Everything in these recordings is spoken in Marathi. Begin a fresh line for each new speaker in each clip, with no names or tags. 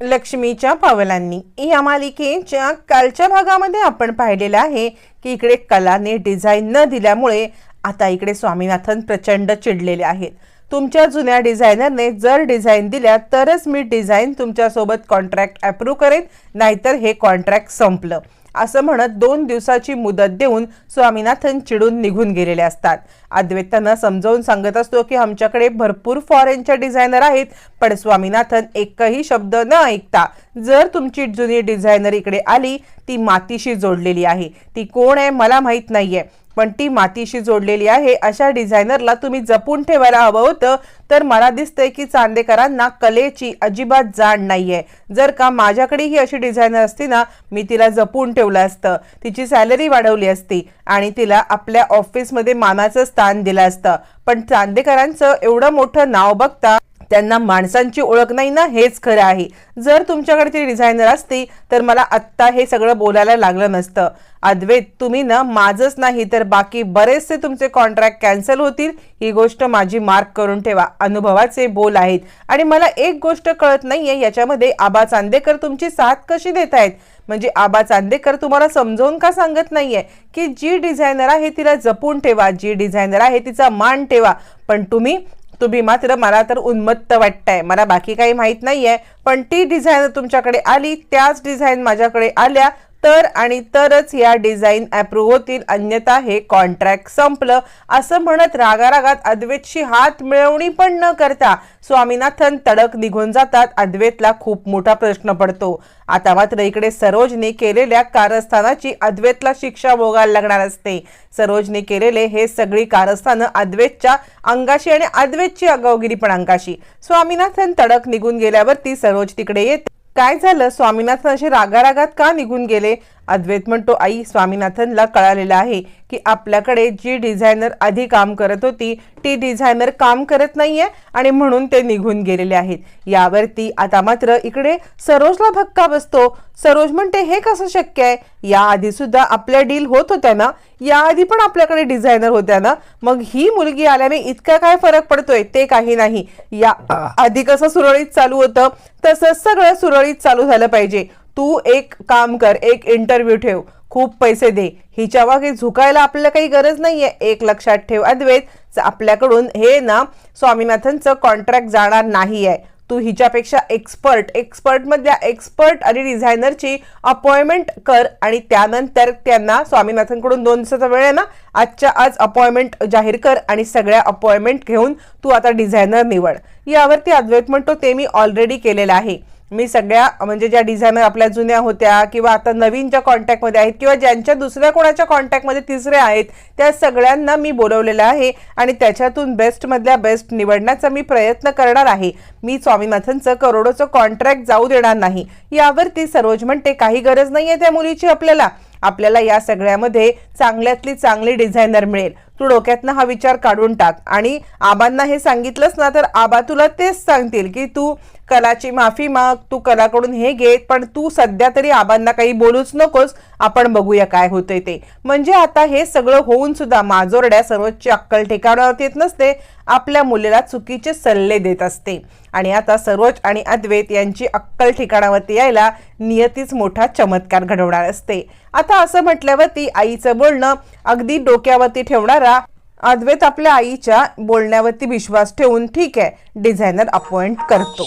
लक्ष्मीच्या पावलांनी. या मालिकेच्या कालच्या भागामध्ये आपण पाहिलेलं आहे की इकडे कलाने डिझाईन न दिल्यामुळे आता इकडे स्वामीनाथन प्रचंड चिडलेले आहेत. तुमच्या जुन्या डिझायनरने जर डिझाईन दिल्या तरच मी डिझाईन तुमच्यासोबत कॉन्ट्रॅक्ट अप्रूव्ह करेन नाहीतर हे कॉन्ट्रॅक्ट संपलं. असं म्हणत दोन दिवसाची मुदत देऊन स्वामीनाथन चिडून निघून गेलेले असतात. अद्वैत त्यांना समजावून सांगत असतो की आमच्याकडे भरपूर फॉरेनच्या डिझायनर आहेत पण स्वामीनाथन एकही शब्द न ऐकता जर तुमची जुनी डिझायनर इकडे आली ती मातीशी जोडलेली आहे. ती कोण आहे मला माहीत नाहीये. पण ती मातीशी जोडलेली आहे. अशा डिझायनरला तुम्ही जपून ठेवायला हवं होतं. तर मला दिसतंय की चांदेकरांना कलेची अजिबात जाण नाहीये. जर का माझ्याकडे ही अशी डिझायनर असती ना मी तिला जपून ठेवलं असतं. तिची सॅलरी वाढवली असती आणि तिला आपल्या ऑफिसमध्ये मानाचं स्थान दिलं असतं. पण चांदेकरांचं एवढं मोठं नाव बघता त्यांना माणसांची ओळख नाही ना हेच खरं आहे. जर तुमच्याकडे ती डिझायनर असती तर मला आत्ता हे सगळं बोलायला लागलं नसतं. अद्वैत तुम्ही ना माझंच नाही तर बाकी बरेचसे तुमचे कॉन्ट्रॅक्ट कॅन्सल होतील. ही गोष्ट माझी मार्क करून ठेवा. अनुभवाचे बोल आहेत. आणि मला एक गोष्ट कळत नाहीये याच्यामध्ये आबा चांदेकर तुमची साथ कशी देत आहेत? म्हणजे आबा चांदेकर तुम्हाला समजावून का सांगत नाहीये की जी डिझायनर आहे तिला जपून ठेवा. जी डिझायनर आहे तिचा मान ठेवा. पण तुम्ही तुम्ही मात्र मला तर उन्मत्त वाटताय. मला बाकी काही माहीत नाहीये. पण ती डिझाईन तुमच्याकडे आली त्याच डिझाईन माझ्याकडे आल्या. तर आणि तरच या डिझाईन अप्रूव्ह होतील अन्यथा हे कॉन्ट्रॅक्ट संपलं. असं म्हणत रागारागात अद्वैतशी हात मिळवणी पण न करता स्वामीनाथन तडक निघून जातात. अद्वैतला खूप मोठा प्रश्न पडतो. आता मात्र इकडे सरोजने केलेल्या कारस्थानाची अद्वैतला शिक्षा भोगायला लागणार असते. सरोजने केलेले हे सगळी कारस्थानं अद्वैतच्या अंगाशी आणि अद्वैतची अगावगिरी पण अंगाशी. स्वामीनाथन तडक निघून गेल्यावरती सरोज तिकडे येते काय झालं? स्वामीनाथन असे रागारागात का निघून गेले? अद्वैत म्हणतो आई स्वामीनाथनला कळालेलं आहे की आपल्याकडे जी डिझायनर आधी काम करत होती ती डिझायनर काम करत नाहीये आणि म्हणून ते निघून गेलेले आहेत. यावरती आता मात्र इकडे सरोजला धक्का बसतो. सरोज म्हणते हे कसं शक्य आहे? याआधी सुद्धा आपल्या डील होत होत्या ना? याआधी पण आपल्याकडे डिझायनर होत्या ना? मग ही मुलगी आल्याने इतका काय फरक पडतोय? ते काही नाही. या आधी कसं सुरळीत चालू होतं तसंच सगळं सुरळीत चालू झालं पाहिजे. तू एक काम कर एक इंटरव्ह्यू ठेव. खूप पैसे दे. हिच्या मागे झुकायला आपल्याला काही गरज नाहीये. एक लक्षात ठेव. अद्वैत आपल्याकडून हे ना स्वामीनाथनचं कॉन्ट्रॅक्ट जाणार नाही आहे तू हिच्यापेक्षा एक्सपर्ट एक्सपर्टमधल्या एक्सपर्ट आणि डिझायनरची अपॉइंटमेंट कर आणि त्यानंतर त्यांना स्वामीनाथनकडून दोन दिवसाचा वेळ आहे ना आजच्या आज अपॉइंटमेंट जाहीर कर आणि सगळ्या अपॉइंटमेंट घेऊन तू आता डिझायनर निवड. यावरती अद्वैत म्हणतो ते मी ऑलरेडी केलेलं आहे. मी सगळ्या म्हणजे ज्या डिझायनर आपल्या जुन्या होत्या किंवा आता नवीन ज्या कॉन्टॅक्टमध्ये आहेत किंवा ज्यांच्या दुसऱ्या कोणाच्या कॉन्टॅक्टमध्ये तिसऱ्या आहेत त्या सगळ्यांना मी बोलवलेलं आहे आणि त्याच्यातून बेस्टमधल्या बेस्ट निवडण्याचा मी प्रयत्न करणार आहे. मी स्वामीनाथनचं करोडोचं कॉन्ट्रॅक्ट जाऊ देणार नाही. यावरती सरोज म्हणते काही गरज नाही आहे त्या मुलीची आपल्याला. आपल्याला या सगळ्यामध्ये चांगल्यातली चांगली डिझायनर मिळेल. तू डोक्यातनं हा विचार काढून टाक. आणि आबांना हे सांगितलंच ना तर आबा तुला तेच सांगतील की तू कलाची माफी माग तू कलाकडून हे घे पण तू सध्या तरी आबांना काही बोलूच नकोस. आपण बघूया काय होतंय ते. म्हणजे आता हे सगळं होऊन सुद्धा माजोरड्या सर्वोच्च अक्कल ठिकाणावरती येत नसते आपल्या मुलीला चुकीचे सल्ले देत असते. आणि आता सर्वोच्च आणि अद्वैत यांची अक्कल ठिकाणावरती यायला नियतीच मोठा चमत्कार घडवणार असते. आता असं म्हटल्यावरती आईचं बोलणं अगदी डोक्यावरती ठेवणारा अद्वैत आपल्या आईच्या बोलण्यावरती विश्वास ठेवून ठीक आहे डिझायनर अपॉइंट करतो.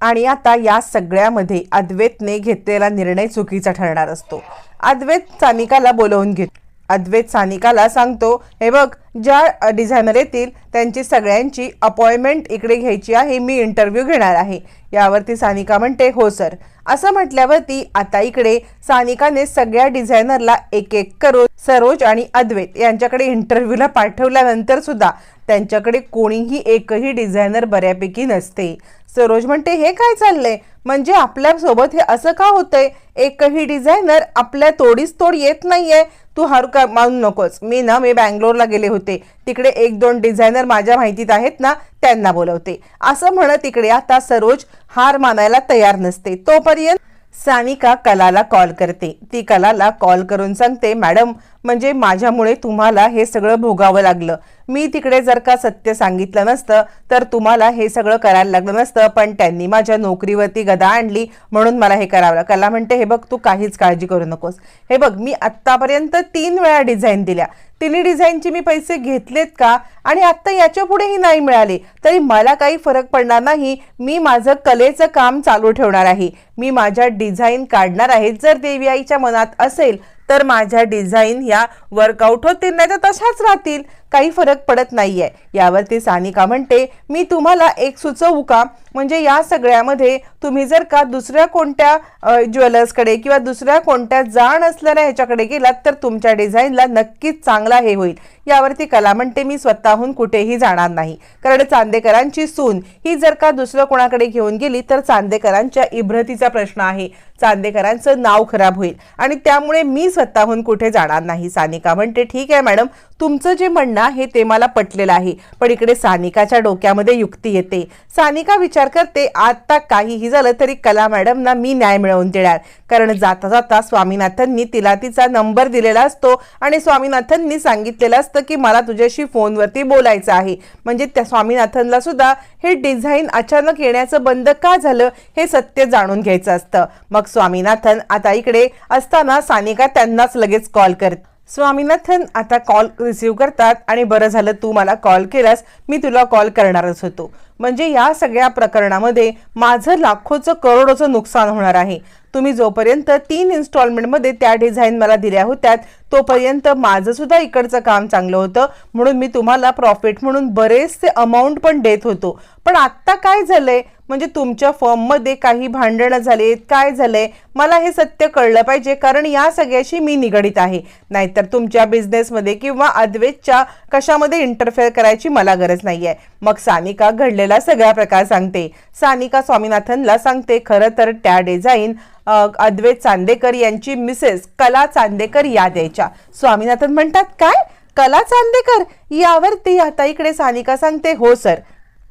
आणि आता या सगळ्यामध्ये अद्वैतने घेतलेला निर्णय चुकीचा ठरणार असतो. अद्वैत सानिकाला बोलवून घेतो. अद्वैत सानिकाला सांगतो हे बघ ज्या डिझायनर येतील त्यांची सगळ्यांची अपॉइंटमेंट इकडे घ्यायची आहे मी इंटरव्ह्यू घेणार आहे. यावरती सानिका म्हणते हो सर. असं म्हटल्यावरती आता इकडे सानिकाने सगळ्या डिझायनरला एक एक करून सरोज आणि अद्वैत यांच्याकडे इंटरव्ह्यूला पाठवल्यानंतर सुद्धा त्यांच्याकडे कोणीही एकही डिझायनर बऱ्यापैकी नसते. सरोज म्हणते हे काय चाललंय? म्हणजे आपल्यासोबत हे असं का होतंय? एकही डिझायनर आपल्या तोडीस तोड येत नाहीये. तू हार का मानू नकोस. मी ना मी बँगलोरला गेले होते. तिकडे एक दोन डिझायनर माझ्या माहितीत आहेत ना त्यांना बोलवते. असं म्हणत तिकडे आता सरोज हार मानायला तयार नसते. तोपर्यंत सानिका कलाला कॉल करते. ती कलाला कॉल करून सांगते मॅडम म्हणजे माझ्यामुळे तुम्हाला हे सगळं भोगावं लागलं. मी तिकडे जर का सत्य सांगितलं नसतं तर तुम्हाला हे सगळं करायला लागलं नसतं. पण त्यांनी माझ्या नोकरीवरती गदा आणली म्हणून मला हे करावं लागलं. कला म्हणते हे बघ तू काहीच काळजी करू नकोस. हे बघ मी आत्तापर्यंत तीन वेळा डिझाईन दिल्या. तिन्ही डिझाईनचे मी पैसे घेतलेत का? आणि आत्ता याच्या पुढेही नाही मिळाले. तरी मला काही फरक पडणार नाही. मी माझं कलेचं काम चालू ठेवणार आहे. मी माझ्या डिझाईन काढणार आहे. जर देवी आईच्या मनात असेल तर माझ्या डिझाईन ह्या वर्कआउट होतील नाही तर तशाच राहतील. काही फरक पडत नाहीये. यावरती सानिका म्हणते मी तुम्हाला एक सुचवू का? म्हणजे या सगळ्यामध्ये तुम्ही जर का दुसऱ्या कोणत्या ज्वेलर्सकडे किंवा दुसऱ्या कोणत्या जाण असलेल्या ह्याच्याकडे गेलात तर तुमच्या डिझाईनला नक्कीच चांगला हे होईल. यावरती कला म्हणते मी स्वतःहून कुठेही जाणार नाही. कारण चांदेकरांची सून ही जर का दुसरं कोणाकडे घेऊन गेली तर चांदेकरांच्या इब्रतीचा प्रश्न आहे. चांदेकरांचं नाव खराब होईल. आणि त्यामुळे मी स्वतःहून कुठे जाणार नाही सानिका म्हणते. ठीक आहे मॅडम तुमचं जे म्हणणं हे ते मला पटलेलं आहे. पण इकडे सानिकाच्या डोक्यामध्ये युक्ती येते. सानिका विचार करते आता काहीही झालं तरी कला मॅडमना मी न्याय मिळवून देणार. कारण जाता जाता स्वामीनाथननी तिला तिचा नंबर दिलेला असतो आणि स्वामीनाथननी सांगितलेलं असतं की मला तुझ्याशी फोनवरती बोलायचं आहे. म्हणजे त्या स्वामीनाथनला सुद्धा हे डिझाईन अचानक येण्याचं बंद का झालं हे सत्य जाणून घ्यायचं असतं. मग स्वामीनाथन आता इकडे असताना सानिका त्यांनाच लगेच कॉल करते. स्वामीनाथन आता कॉल रिसीव्ह करतात आणि बरं झालं तू मला कॉल केलास मी तुला कॉल करणारच होतो. म्हणजे या सगळ्या प्रकरणामध्ये माझं लाखोचं करोडोचं नुकसान होणार आहे. तुम्ही जोपर्यंत तीन इन्स्टॉलमेंटमध्ये त्या डिझाईन मला दिल्या होत्या तोपर्यंत माझं सुद्धा इकडचं काम चांगलं होतं. म्हणून मी तुम्हाला प्रॉफिट म्हणून बरेचसे अमाऊंट पण देत होतो. पण आत्ता काय झालंय? म्हणजे तुमच्या फॉर्ममध्ये काही भांडणं झालेत. काय झालंय? मला हे सत्य कळलं पाहिजे. कारण या सगळ्याशी मी निगडीत आहे. नाहीतर तुमच्या बिझनेसमध्ये किंवा अद्वेतच्या कशामध्ये इंटरफेअर करायची मला गरज नाही आहे मग सानिका घडलेला सगळा प्रकार सांगते. सानिका स्वामीनाथनला सांगते खरं तर त्या डिझाईन अद्वैत चांदेकर यांची मिसेस कला चांदेकर या द्यायच्या स्वामीनाथन म्हणतात काय? कला चांदेकर यावरती आता इकडे सानिका सांगते. हो सर.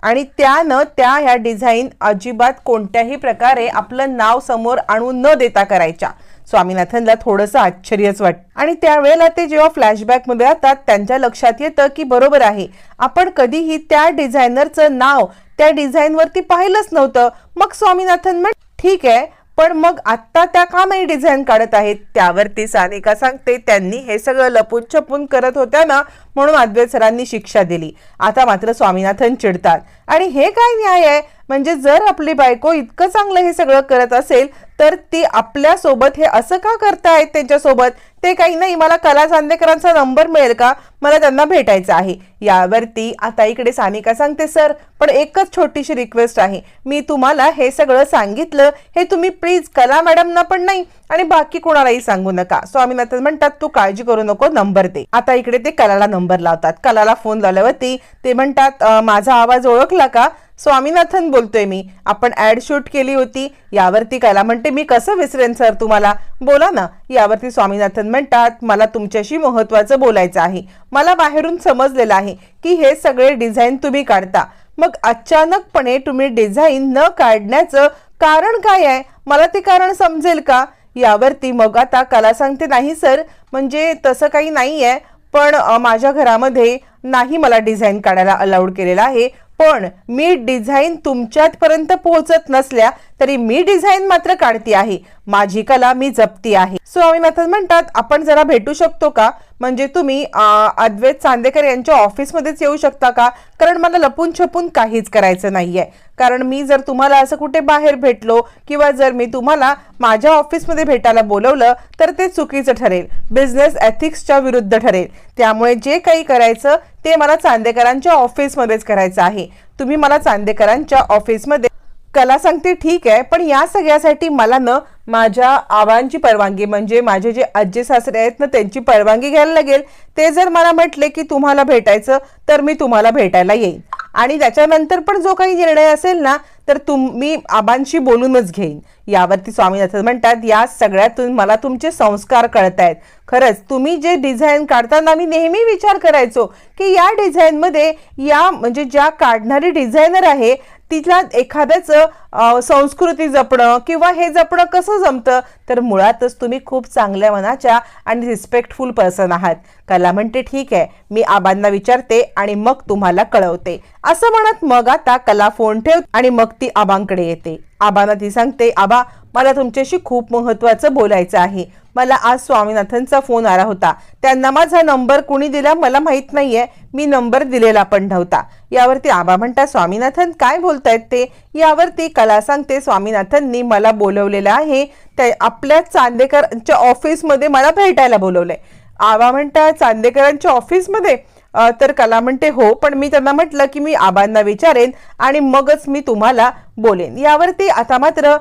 आणि त्यानं त्या ह्या डिझाईन अजिबात कोणत्याही प्रकारे आपलं नाव समोर आणून न देता करायच्या. स्वामीनाथनला थोडंसं आश्चर्यच वाट आणि त्यावेळेला ते जेव्हा फ्लॅशबॅकमध्ये राहतात त्यांच्या लक्षात येतं की बरोबर आहे. आपण कधीही त्या डिझायनरचं नाव त्या डिझाईनवरती पाहिलंच नव्हतं. मग स्वामीनाथन म्हण ठीक आहे पण मग आत्ता त्या का नाही डिझाईन काढत आहेत. त्यावरती सानिका सांगते त्यांनी हे सगळं लपून छपून करत होत्या ना म्हणून अद्वैत सरांनी शिक्षा दिली. आता मात्र स्वामीनाथन चिडतात. आणि हे काय न्याय आहे? म्हणजे जर आपली बायको इतकं चांगलं हे सगळं करत असेल तर ती आपल्यासोबत हे असं का करतायत त्यांच्यासोबत? ते काही नाही मला कला चांदेकरांचा नंबर मिळेल का? मला त्यांना भेटायचं आहे. यावरती आता इकडे सानिका सांगते सर पण एकच छोटीशी रिक्वेस्ट आहे. मी तुम्हाला हे सगळं सांगितलं. हे तुम्ही प्लीज कला मॅडमना पण नाही आणि बाकी कोणालाही सांगू नका. स्वामीनाथन म्हणतात तू काळजी करू नको नंबर दे. आता इकडे ते कलाला नंबर लावतात. कलाला फोन लावल्यावरती ते म्हणतात माझा आवाज ओळखला का? स्वामीनाथन बोलतोय मी. आपण ऍड शूट केली होती. यावरती कला म्हणते मी कसं विसरेन सर? तुम्हाला? बोला ना. यावरती स्वामीनाथन म्हणतात मला तुमच्याशी महत्वाचं बोलायचं आहे. मला बाहेरून समजलेलं आहे की हे सगळे डिझाईन तुम्ही काढता. मग अचानकपणे तुम्ही डिझाईन न काढण्याचं कारण काय आहे? मला ते कारण समजेल का? यावरती मग आता कला सांगते नाही सर. म्हणजे तसं काही नाही आहे पण माझ्या घरामध्ये नाही मला डिझाईन काढायला अलाउड केलेलं आहे. पण मी डिझाईन तुमच्यापर्यंत पोहोचत नसल्या तरी मी डिझाईन मात्र काढती आहे. माझी कला मी जपती आहे. स्वामीनाथन म्हणतात आपण जरा भेटू शकतो का? म्हणजे तुम्ही अद्वैत चांदेकर यांच्या ऑफिसमध्येच येऊ शकता का? कारण मला लपून छपून काहीच करायचं नाहीये. कारण मी जर तुम्हाला असं कुठे बाहेर भेटलो किंवा जर मी तुम्हाला माझ्या ऑफिसमध्ये भेटायला बोलवलं तर ते चुकीचं ठरेल. बिझनेस एथिक्सच्या विरुद्ध ठरेल. त्यामुळे जे काही करायचं ते मला चांदेकरांच्या ऑफिसमध्येच करायचं आहे. तुम्ही मला चांदेकरांच्या ऑफिसमध्ये कला सांगते ठीक आहे पण या सगळ्यासाठी मला ना माझ्या आवांची परवानगी म्हणजे माझे जे आजी सासरे आहेत ना त्यांची परवानगी घ्यायला लागेल. ते जर मला म्हटले की तुम्हाला भेटायचं तर मी तुम्हाला भेटायला येईन. आणि त्याच्यानंतर पण जो काही निर्णय असेल ना तर तुम मी आबांशी बोलूनच घेईन. यावरती स्वामीनाथन म्हणतात या सगळ्यातून मला तुमचे संस्कार कळत आहेत खरंच तुम्ही जे डिझाईन काढताना मी नेहमी विचार करायचो की या डिझाईनमध्ये या म्हणजे ज्या काढणारी डिझायनर आहे तिथल्या एखाद्याचं संस्कृती जपणं किंवा हे जपणं कसं जमतं तर मुळातच तुम्ही खूप चांगल्या मनाच्या आणि रिस्पेक्टफुल पर्सन आहात. कला म्हणते ठीक आहे मी आबांना विचारते आणि मग तुम्हाला कळवते. असं म्हणत मग आता कला फोन ठेव आणि मग ती आबांकडे येते. आबांना ती सांगते आबा मला तुमच्याशी खूप महत्त्वाचं बोलायचं आहे. मला आज स्वामीनाथनचा फोन आला होता. त्यांना माझा नंबर कुणी दिला मला माहीत नाहीये. मी नंबर दिलेला पण नव्हता. यावरती आबा म्हणता स्वामीनाथन काय बोलतायत ते? यावरती कला सांगते स्वामीनाथननी मला बोलवलेलं आहे. त्या आपल्या चांदेकरांच्या ऑफिसमध्ये मला भेटायला बोलवलंय. आबा म्हणता चांदेकरांच्या ऑफिसमध्ये तर कला म्हणते हो पण मी त्यांना म्हटलं की मी आबांना विचारेन आणि मगच मी तुम्हाला बोलेन. यावरती आता मात्र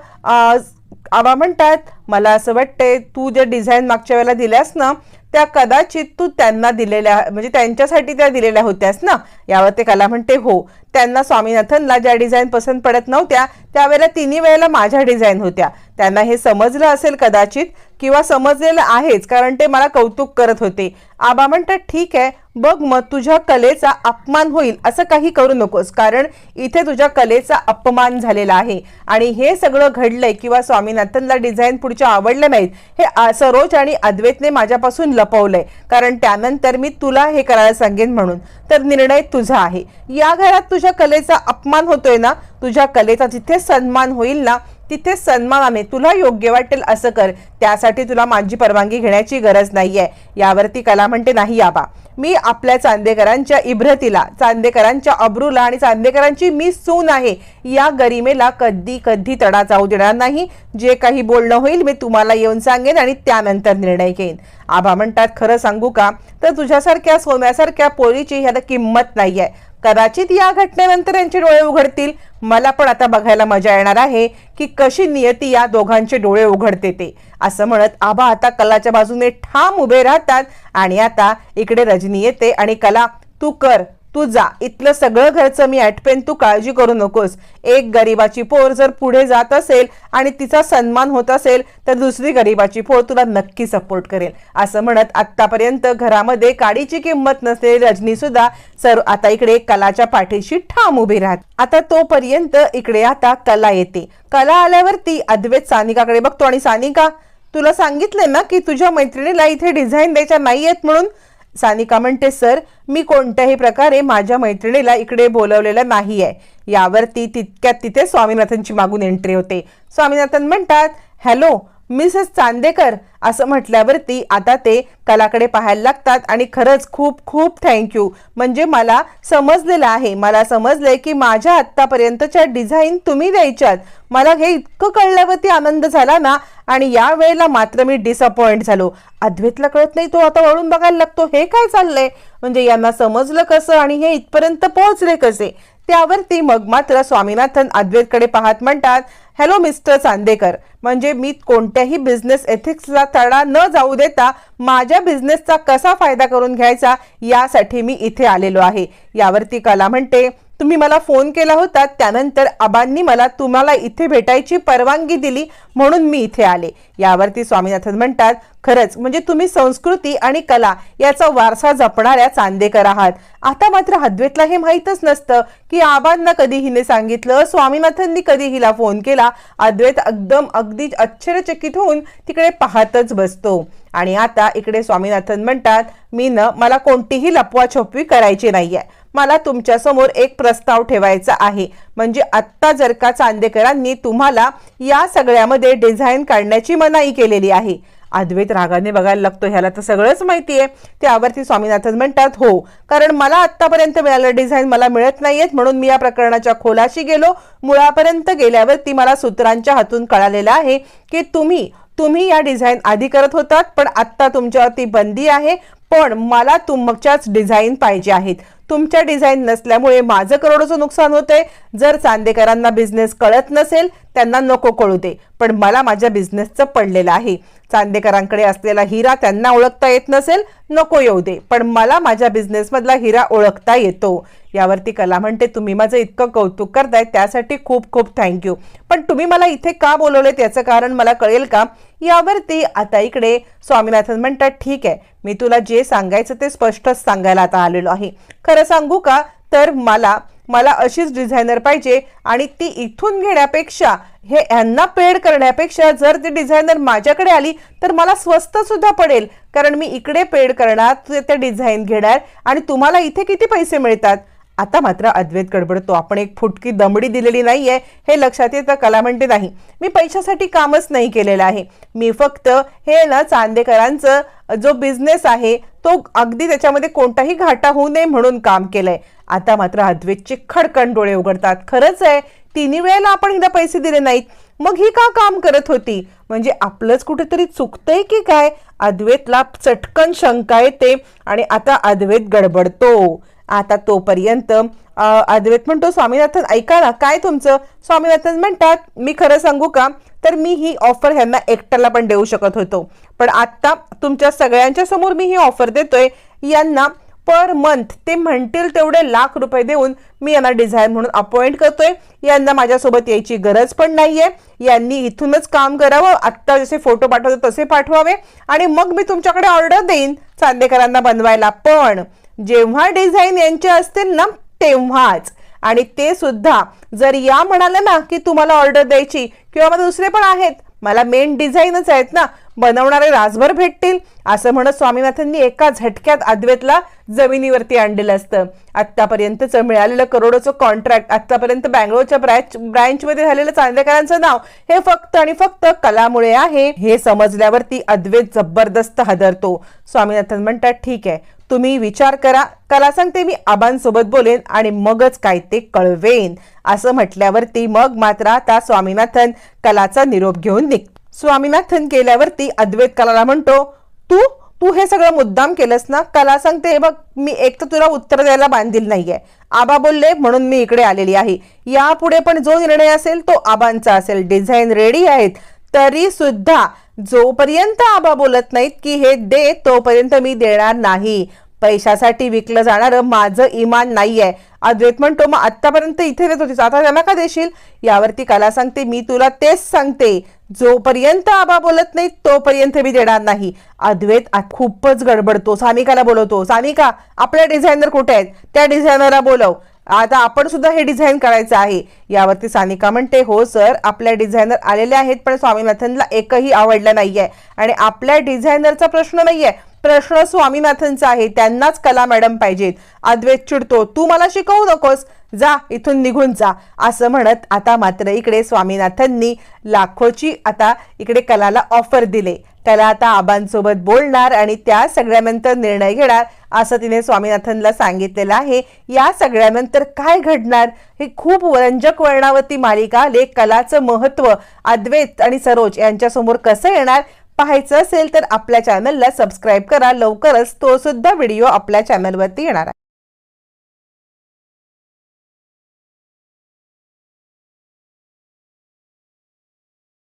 आबा म्हणतात मला असं वाटतंय तू जे डिझाईन मागच्या वेळेला दिल्यास ना त्या कदाचित तू त्यांना दिलेल्या म्हणजे त्यांच्यासाठी त्या दिलेल्या होत्यास ना. यावर ते कला म्हणते हो त्यांना स्वामीनाथनला ज्या डिझाईन पसंत पडत नव्हत्या त्यावेळेला तिन्ही वेळेला माझ्या डिझाईन होत्या. त्यांना हे समजलं असेल कदाचित किंवा समजलेलं आहेच कारण ते मला कौतुक करत होते. आबा म्हणतात ठीक आहे बघ मग तुझ्या कलेचा अपमान होईल असं काही करू नकोस कारण इथे तुझ्या कलेचा अपमान झालेला आहे. आणि हे सगळं घडलंय किंवा स्वामीनाथनला डिझाईन पुढच्या आवडलं नाहीत हे सरोज आणि अद्वैतने माझ्यापासून लपवलंय. कारण त्यानंतर मी तुला हे करायला सांगेन म्हणून. तर निर्णय तुझा आहे. या घरात तुझ्या कलेचा अपमान होतोय ना? तुझ्या कलेचा जिथे सन्मान होईल ना तिथे सन्मानाने तुला योग्य वाटेल असं कर. त्यासाठी तुला माझी परवानगी घेण्याची गरज नाही आहे यावरती कला म्हणते नाही आबा मी आपल्या चांदेकरांच्या इब्रतीला चांदेकरांच्या अब्रूला आणि चांदेकरांची मी सून आहे. या गरिमेला कधी कधी तडा जाऊ देणार नाही. जे काही बोलणं होईल मी तुम्हाला येऊन सांगेन आणि त्यानंतर निर्णय घेईन. आबा म्हणतात खरं सांगू का? तर तुझ्यासारख्या सोन्यासारख्या पोरीची ह्याला किंमत नाही आहे कदाचित या घटनेनंतर यांचे डोळे उघडतील. मला पण आता बघायला मजा येणार आहे की कशी नियती या दोघांचे डोळे उघडते ते. असं म्हणत आबा आता कलाच्या बाजूने ठाम उभे राहतात आणि आता इकडे रजनी येते आणि कला तू कर तू जा. इथलं सगळं घरचं मी आठपेन तू काळजी करू नकोस. एक गरीबाची पोर जर पुढे जात असेल आणि तिचा सन्मान होत असेल तर दुसरी गरीबाची पोर तुला नक्की सपोर्ट करेल. असं म्हणत आतापर्यंत घरामध्ये काडीची किंमत नसलेली रजनी सुद्धा सर आता इकडे कलाच्या पाठीशी ठाम उभी राहत. आता तोपर्यंत इकडे आता कला येते. कला आल्यावरती अद्वैत सानिकाकडे बघतो. आणि सानिका तुला सांगितलंय ना की तुझ्या मैत्रिणीला इथे डिझाईन द्यायच्या नाहीयेत म्हणून? सानिका म्हणते सर मी कोणत्याही प्रकारे माझ्या मैत्रिणीला इकडे बोलवलेलं नाही आहे यावरती तितक्यात तिथे स्वामीनाथनची मागून एंट्री होते. स्वामीनाथन म्हणतात हॅलो मिसेस चांदेकर असं म्हटल्यावरती आता ते कलाकडे पाहायला लागतात. आणि खरंच खूप खूप थँक्यू म्हणजे मला समजलेलं आहे. मला समजलंय की माझ्या आत्तापर्यंतच्या डिझाईन तुम्ही द्यायच्यात. मला हे इतकं कळल्यावरती आनंद झाला ना आणि या वेळेला मात्र मी डिसअपॉइंट झालो. अद्वैतला कळत नाही तो आता वळून बघायला लागतो. हे काय चाललंय? म्हणजे यांना समजलं कसं आणि हे इथपर्यंत पोहोचले कसे? त्यावरती मग मात्र स्वामीनाथन अद्वैतकडे पाहत म्हणतात हॅलो मिस्टर चांदेकर. म्हणजे मी कोणत्याही बिझनेस एथिक्सला तडा न जाऊ देता माझ्या बिझनेसचा कसा फायदा करून घ्यायचा यासाठी मी इथे आलेलो आहे. यावरती कला म्हणते तुम्ही मला फोन केला होता त्यानंतर आबांनी मला तुम्हाला इथे भेटायची परवानगी दिली म्हणून मी इथे आले. यावरती स्वामीनाथन म्हणतात खरंच म्हणजे तुम्ही संस्कृती आणि कला याचा वारसा जपणाऱ्या चांदेकर आहात. आता मात्र हद्वेतला हे माहीतच नसतं की आबांना कधी हिने सांगितलं स्वामीनाथननी कधी हिला फोन केला. अद्वैत एकदम अगदी आश्चर्यचकित होऊन तिकडे पाहतच बसतो. आणि आता इकडे स्वामीनाथन म्हणतात मी न मला कोणतीही लपवाछपवी करायची नाहीये. मला तुमच्यासमोर एक प्रस्ताव ठेवायचा आहे. म्हणजे आत्ता जर का चांदेकरांनी तुम्हाला या सगळ्यामध्ये डिझाईन काढण्याची मनाई केलेली आहे. अद्वैत रागाने बघायला लागतो ह्याला तर सगळंच माहिती आहे. त्यावरती स्वामीनाथन म्हणतात हो कारण मला आत्तापर्यंत मिळालं डिझाईन मला मिळत नाहीयेत म्हणून मी या प्रकरणाच्या खोलाशी गेलो. मुळापर्यंत गेल्यावरती मला सूत्रांच्या हातून कळालेलं आहे की तुम्ही तुम्ही या डिझाईन आधी करत होतात पण आत्ता तुमच्यावरती बंदी आहे. पण मला तुमच्याच डिझाईन पाहिजे आहेत. तुमच्या डिझाईन नसल्यामुळे माझं करोडोचं नुकसान होतंय. जर चांदेकरांना बिझनेस कळत नसेल त्यांना नको कळू दे. पण मला माझ्या बिझनेसचं पडलेलं आहे. चांदेकरांकडे असलेला हिरा त्यांना ओळखता येत नसेल नको येऊ दे. पण मला माझ्या बिझनेसमधला हिरा ओळखता येतो. यावरती कला म्हणते तुम्ही माझं इतकं कौतुक करताय त्यासाठी खूप खूप थँक्यू पण तुम्ही मला इथे का बोलवले त्याचं कारण मला कळेल का? यावरती आता इकडे. स्वामीनाथन म्हणतात ठीक आहे मी तुला जे सांगायचं ते स्पष्टच सांगायला आता आलेलो आहे. खरं सांगू का? तर मला मला अशीच डिझायनर पाहिजे आणि ती इथून घेण्यापेक्षा हे यांना पेड करण्यापेक्षा जर ती डिझायनर माझ्याकडे आली तर मला स्वस्त सुद्धा पडेल. कारण मी इकडे पेड करणार ते त्या डिझाईन घेणार आणि तुम्हाला इथे किती पैसे मिळतात? आता मात्र अद्वैत गडबडतो. आपण एक फुटकी दमडी दिलेली नाही आहे हे लक्षात येतं कला म्हणते नाही. मी पैशासाठी कामच नाही केलेलं आहे. मी फक्त हे ना चांदेकरांचं जो बिझनेस आहे तो अगदी त्याच्यामध्ये कोणताही घाटा होऊ नये म्हणून काम केलंय. आता मात्र अद्वैतचे खडकन डोळे उघडतात. खरंच आहे तिन्ही वेळेला आपण हिला पैसे दिले नाहीत. मग ही का काम करत होती? म्हणजे आपलंच कुठेतरी चुकतंय की काय? अद्वैतला चटकन शंका येते आणि आता अद्वैत गडबडतो. आता तोपर्यंत अद्वैत म्हणतो स्वामीनाथन ऐका ना काय तुमचं? स्वामीनाथन म्हणतात मी खरं सांगू का? तर मी ही ऑफर ह्यांना एकट्याला पण देऊ शकत होतो. पण आत्ता तुमच्या सगळ्यांच्या समोर मी ही ऑफर देतोय. यांना पर मंथ ते म्हणतील तेवढे लाख रुपये देऊन मी यांना डिझाईन म्हणून अपॉइंट करतोय. यांना माझ्यासोबत यायची गरज पण नाहीये. यांनी इथूनच काम करावं. आत्ता जसे फोटो पाठवतो तसे पाठवावे. आणि मग मी तुमच्याकडे ऑर्डर देईन चांदेकरांना बनवायला. पण जेव्हा डिझाईन यांचे असतील ना तेव्हाच. आणि ते सुद्धा जर या म्हणाले ना की तुम्हाला ऑर्डर द्यायची किंवा मग दुसरे पण आहेत मला मेन डिझाईनच आहेत ना बनवणारे रासभर भेटतील असं म्हणत स्वामीनाथांनी एका झटक्यात अद्वैतला जमिनीवरती आणलेलं असतं. आत्तापर्यंतचं मिळालेलं करोडोचं कॉन्ट्रॅक्ट आत्तापर्यंत बँगलोरच्या ब्रँच ब्रँचमध्ये झालेलं चांदेकरांचं नाव हे फक्त आणि फक्त कलामुळे आहे. हे समजल्यावरती अद्वैत जबरदस्त हादरतो. स्वामीनाथन म्हणतात ठीक आहे तुम्ही विचार करा. कला सांगते मी आबांसोबत बोलेन आणि मगच काय ते कळवेन. असं म्हटल्यावरती मग मात्र आता स्वामीनाथन कलाचा निरोप घेऊन निघ स्वामीनाथन गेल्यावरती अद्वैत कलाला म्हणतो तू तू हे सगळं मुद्दाम केलंस ना? कला सांगते हे बघ मी एक तर तुला उत्तर द्यायला बांधील नाहीये. आबा बोलले म्हणून मी इकडे आलेली आहे. यापुढे पण जो निर्णय असेल तो आबांचा असेल. डिझाईन रेडी आहेत. तरी सुद्धा जोपर्यंत आबा बोलत नाहीत की हे दे तोपर्यंत मी देणार नाही. पैशासाठी विकलं जाणारं माझं इमान नाहीये. अद्वैत म्हणतो मग आतापर्यंत इथे देत होतीस आता त्यांना का देशील? यावरती कला सांगते मी तुला तेच सांगते. जोपर्यंत आबा बोलत नाही तोपर्यंत मी देणार नाही. अद्वैत खूपच गडबडतो. सानिकाला बोलवतो. सानिका आपल्या डिझायनर कुठे आहेत? त्या डिझायनरला बोलव. आता आपण सुद्धा हे डिझाईन करायचं आहे. यावरती सानिका म्हणते हो सर आपल्या डिझायनर आलेले आहेत पण स्वामीनाथनला एकही आवडलं नाहीये. आणि आपल्या डिझायनरचा प्रश्न नाहीये. प्रश्न स्वामीनाथनचा आहे. त्यांनाच कला मॅडम पाहिजेत. अद्वैत चिडतो तू मला शिकवू नकोस? जा इथून निघून जा. असं म्हणत आता मात्र इकडे स्वामीनाथननी लाखोची आता इकडे कलाला ऑफर दिले. कला आता आबांसोबत बोलणार आणि त्या सगळ्यानंतर निर्णय घेणार असं तिने स्वामीनाथनला सांगितलेलं आहे. या सगळ्यानंतर काय घडणार? हे खूप रंजक वर्णावती मालिका लेख कलाचं महत्त्व अद्वैत आणि सरोज यांच्यासमोर कसं येणार? पाहायचं असेल तर आपल्या चॅनलला सबस्क्राईब करा. लवकरच तो सुद्धा व्हिडिओ आपल्या चॅनलवरती येणार आहे.